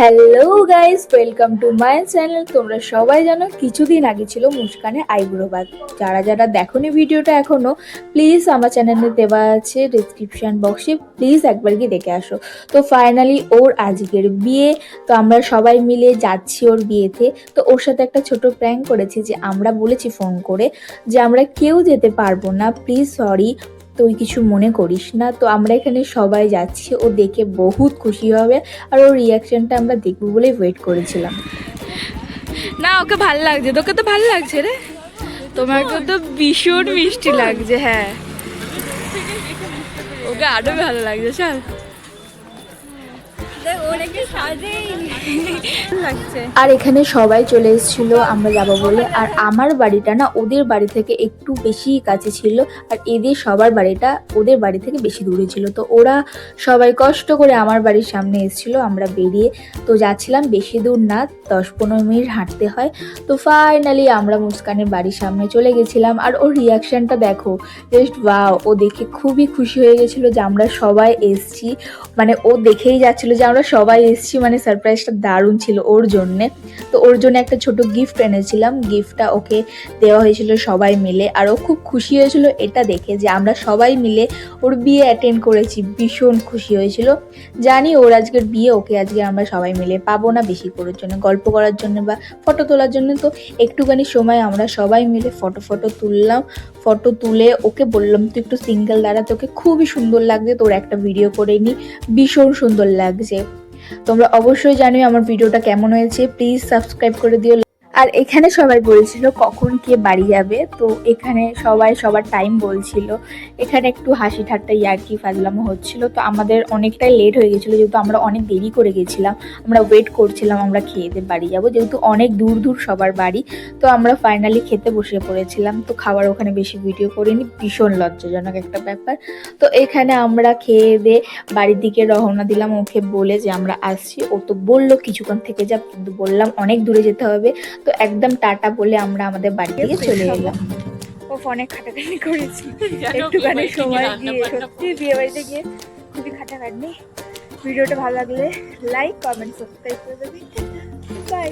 Hello guys welcome to my channel তোমরা সবাই জানো, কিছুদিন আগে ছিল মুস্কানের আইব্রো বাদ যারা যারা দেখোনি ভিডিওটা এখনও প্লিজ আমার চ্যানেলে দেওয়া আছে ডিসক্রিপশন বক্সে প্লিজ একবার গিয়ে দেখে আসো। তো ফাইনালি ওর আজকের বিয়ে, তো আমরা সবাই মিলে যাচ্ছি ওর বিয়েতে। তো ওর সাথে একটা ছোট প্র্যাঙ্ক করেছি যে আমরা বলেছি ফোন করে যে আমরা কেউ যেতে পারব না। প্লিজ সরি তুই কিছু মনে করিস না, তো আমরা এখানে সবাই যাচ্ছি, ও দেখে বহুত খুশি হবে আর ওর রিয়াকশনটা আমরা দেখব বলেই ওয়েট করেছিলাম। না, ওকে ভালো লাগছে, তোকে তো ভালো লাগছে রে। তোমাকে তো ভীষণ মিষ্টি লাগছে হ্যাঁ। ওকে আরও ভালো লাগছে লাগছে আর এখানে সবাই চলে এসেছিল, আমরা যাব বলে। আর আমার বাড়িটা না, ওদের বাড়ি থেকে একটু বেশি কাছে ছিল। আর এদের সবার বাড়িটা ওদের বাড়ি থেকে বেশি দূরে ছিল। তো ওরা সবাই কষ্ট করে আমার বাড়ির সামনে এসেছিল, আমরা বেরিয়ে। তো যাচ্ছিলাম, বেশি দূর না দশ পনেরো মিনিট হাঁটতে হয়। তো ফাইনালি আমরা মুস্কানের বাড়ির সামনে চলে গেছিলাম। আর ওর রিয়াকশানটা দেখো জাস্ট ওয়াও ও দেখে খুবই খুশি হয়ে গেছিল যে আমরা সবাই এসছি। মানে ও দেখেই যাচ্ছিল যে আমরা সবাই এসেছি মানে সারপ্রাইজটা দারুণ ছিল ওর জন্যে। তো ওর জন্য একটা ছোট গিফট এনেছিলাম। গিফটটা ওকে দেওয়া হয়েছিল সবাই মিলে। আর ও খুব খুশি হয়েছিল এটা দেখে যে আমরা সবাই মিলে ওর বিয়ে অ্যাটেন্ড করেছি। ভীষণ খুশি হয়েছিল। জানি ওর আজকের বিয়ে, ওকে আজকে আমরা সবাই মিলে পাবো না বেশি করার জন্য, গল্প করার জন্য বা ফটো তোলার জন্য। তো একটুখানি সময় আমরা সবাই মিলে ফটো ফটো তুললাম। ফটো তুলে ওকে বললাম, তুই একটু সিঙ্গেল দাঁড়া, তোকে খুবই সুন্দর লাগছে তোর একটা ভিডিও করে নি। ভীষণ সুন্দর লাগছে। তোমরা অবশ্যই জানিও আমার ভিডিওটা কেমন হয়েছে। প্লিজ সাবস্ক্রাইব করে দিও আর এখানে সবাই বলছিল কখন কে বাড়ি যাবে, তো এখানে সবাই সবার টাইম বলছিল। এখানে একটু হাসি ঠাট্টা ইয়ার্কি ফাজলামো হচ্ছিল। তো আমাদের অনেকটাই লেট হয়ে গেছিল, যেহেতু আমরা অনেক দেরি করে গেছিলাম। আমরা ওয়েট করছিলাম আমরা খেয়ে দিয়ে বাড়ি যাব, যেহেতু অনেক দূর দূর সবার বাড়ি। তো আমরা ফাইনালি খেতে বসে পড়েছিলাম। তো খাবার ওখানে বেশি ভিডিও করিনি, ভীষণ লজ্জাজনক একটা ব্যাপার। তো এখানে আমরা খেয়ে দিয়ে বাড়ির দিকে রওনা দিলাম। ওকে বলে যে আমরা আসছি। ও তো বলল কিছুক্ষণ থেকে যা বললাম অনেক দূরে যেতে হবে। তো একদম টাটা বলে আমরা আমাদের বাড়ি থেকে চলে এলাম। ও ফোনে খাটাখাটি করেছি। একটুখানি সময় দিয়ে সত্যি বিয়ে বাড়িতে গিয়ে খুবই খাটাখাটনি। ভিডিওটা ভালো লাগলে লাইক কমেন্ট সাবস্ক্রাইব করে দেবে। বাই